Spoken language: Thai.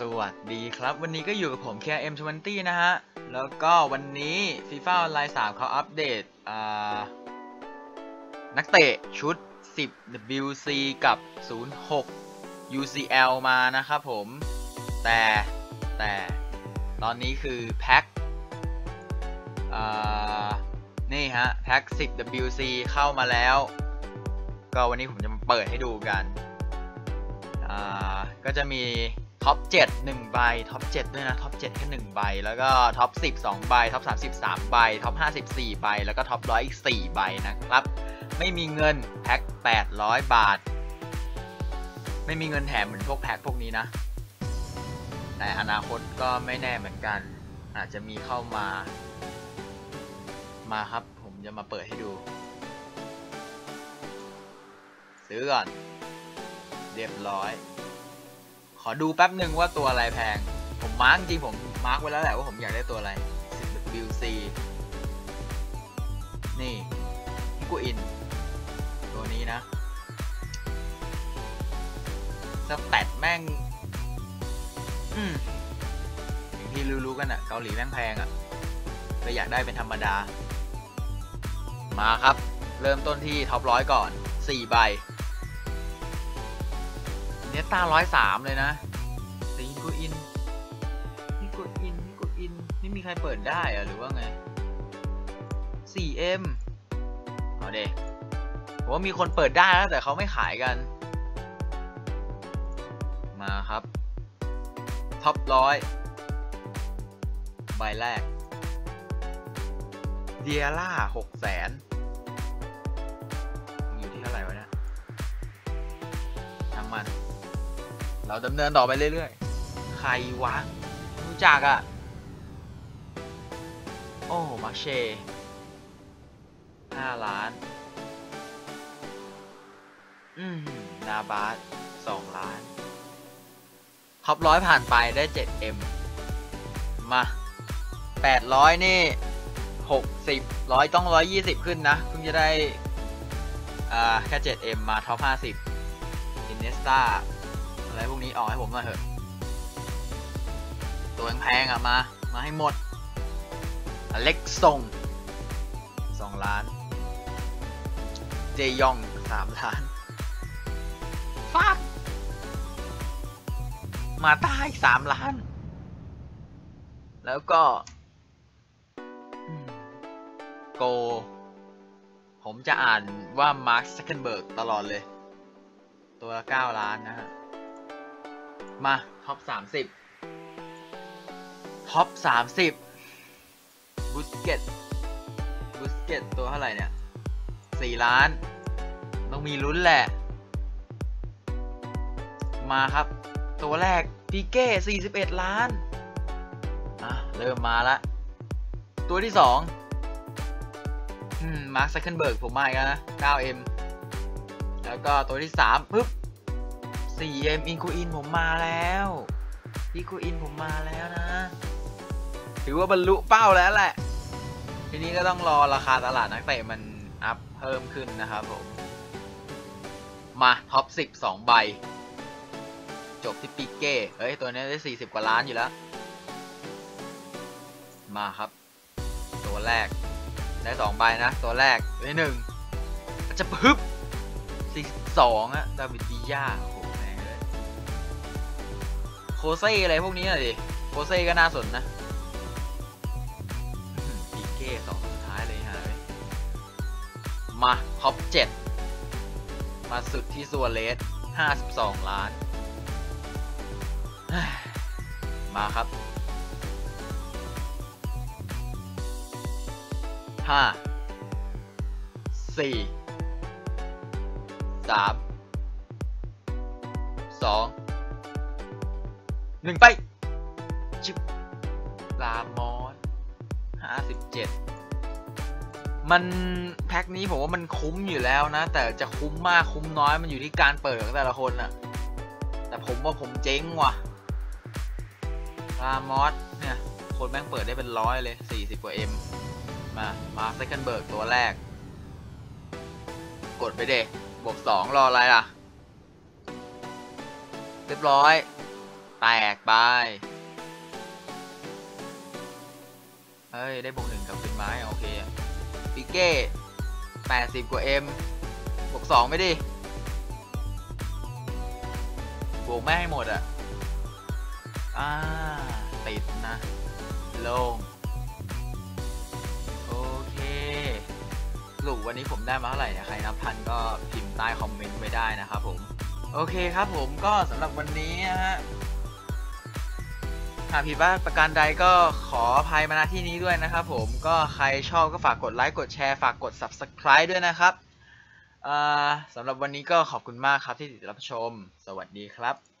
สวัสดีครับ วันนี้ก็อยู่กับผม KM20 นตี้นะฮะ แล้วก็วันนี้ FIFA Online 3เขาอัปเดตนักเตะชุด 10 WC กับ 06 UCL มานะครับผม แต่แต่ตอนนี้คือแพ็คนี่ฮะ แพ็ค 10 WC เข้ามาแล้ว ก็วันนี้ผมจะมาเปิดให้ดูกัน ก็จะมี ท็อป7 1ใบท็อป7ด้วยนะท็อป7แค่1ใบแล้วก็ท็อป10 2ใบท็อป30 3ใบท็อป54ใบแล้วก็ท็อป100อีก4ใบนะครับ ไม่มีเงินแพ็ค800 บาท ไม่มีเงินแถมเหมือนพวกแพ็คพวกนี้นะ แต่อนาคตก็ไม่แน่เหมือนกัน อาจจะมีเข้ามา มาครับผมจะมาเปิดให้ดู ซื้อก่อน เรียบร้อย ขอดูแป๊บหนึ่งว่าตัวอะไรแพง ผมมาร์กจริงผมมาร์กไว้แล้วแหละว่าผมอยากได้ตัวอะไร 10WC นี่ฮิกุอิน ตัวนี้นะ สแตทแม่ง อืมอย่างที่รู้ๆกันอะเกาหลีแม่งแพงอะก็อยากได้เป็นธรรมดา มาครับ เริ่มต้นที่ท็อปร้อยก่อน 4 ใบ เนต้าร้อยสามเลยนะแต่ยิงกูอินนี่กดอินนี่กดอินไม่มีใครเปิดได้อะหรือว่าไง 4M เอาเดผมว่ามีคนเปิดได้แล้วแต่เขาไม่ขายกัน มาครับท็อปร้อยใบแรกเดียร่าหกแสน เราดำเนินต่อไปเรื่อยๆ ใครวะ รู้จักอะ่ะ โอ้ มาเชห้าล้าน อืม นาบาสสองล้านท็อปร้อยผ่านไปได้ 7M มมา800นี่60ร้อยต้อง120ขึ้นนะ เพิ่งจะได้ อ่า แค่ 7M มมาท็อป50อินเนสตา อะไรพวกนี้ออกให้ผมหน่อยเถอะ ตัวแพงๆอะมา มาให้หมด อเล็กซงสองล้าน เจยองสามล้านฟักมาใต้อีกสามล้าน แล้วก็ โก ผมจะอ่านว่ามาร์คซักเคนเบิร์กตลอดเลย ตัวละเก้าล้านนะฮะ มาท็อปสามสิบท็อปสามสิบบุสเกตบุสเกตตัวเท่าไหร่เนี่ยสี่ล้าน ต้องมีลุ้นแหละ มาครับ ตัวแรกปีเก้สี่สิบเอ็ดล้านอะเริ่มมาละตัวที่สองมาร์คไซเคิลเบิร์กผมมาอีกแล้วนะ 9M แล้วก็ตัวที่สามปึ๊บ 4M อินคูอินผมมาแล้วอินคูอินผมมาแล้วนะ ถือว่าบรรลุเป้าแล้วแหละ ทีนี้ก็ต้องรอราคาตลาดนักเตะมันอัพเพิ่มขึ้นนะครับผม มาท็อป 10 2 ใบ จบที่ปิเก้ เฮ้ย ตัวนี้ได้ 40 กว่าล้านอยู่แล้ว มาครับ ตัวแรก ได้ 2 ใบนะ ตัวแรกได้หนึ่งจะปึ๊บ42อะดาวิดดียาโอ้ โคเซ่อะไรพวกนี้น่ะดิโคเซ่ก็น่าสนนะปีเก้สองสุดท้ายเลยฮะเว้ยมาท็อป7มาสุดที่ซัวเลส52ล้าน มาครับห้าสี่สามสอง หนึ่งไป ชิบลามอสห้าสิบเจ็ดมันแพ็คนี้ผมว่ามันคุ้มอยู่แล้วนะ แต่จะคุ้มมากคุ้มน้อยมันอยู่ที่การเปิดของแต่ละคนอะแต่ผมว่าผมเจ๊งว่ะลามอสเนี่ยคนแม่งเปิดได้เป็นร้อยเลยสี่สิบกว่าเอ็มมา มาเซคันเบิร์กตัวแรก กดไปเดบวกสองรออะไรล่ะ เรียบร้อย แตกไป เฮ้ย ได้บวกหนึ่งกับเป็นไม้ โอเคปิเก้แปดสิบกว่าเอ็มบวกสองไม่ดิ บวกไม่ให้หมดอะ อ่า ติดนะ โลงโอเคสรุปวันนี้ผมได้มาเท่าไหร่นี่ยใครนับทันก็พิมพ์ใต้คอมเมนต์ไว้ได้นะครับผม โอเคครับผมก็สำหรับวันนี้นะฮะ หากผิดพลาดประการใดก็ขออภัยมาณที่นี้ด้วยนะครับผมก็ใครชอบก็ฝากกดไลค์กดแชร์ฝากกด Subscribe ด้วยนะครับสำหรับวันนี้ก็ขอบคุณมากครับที่ติดรับชม สวัสดีครับ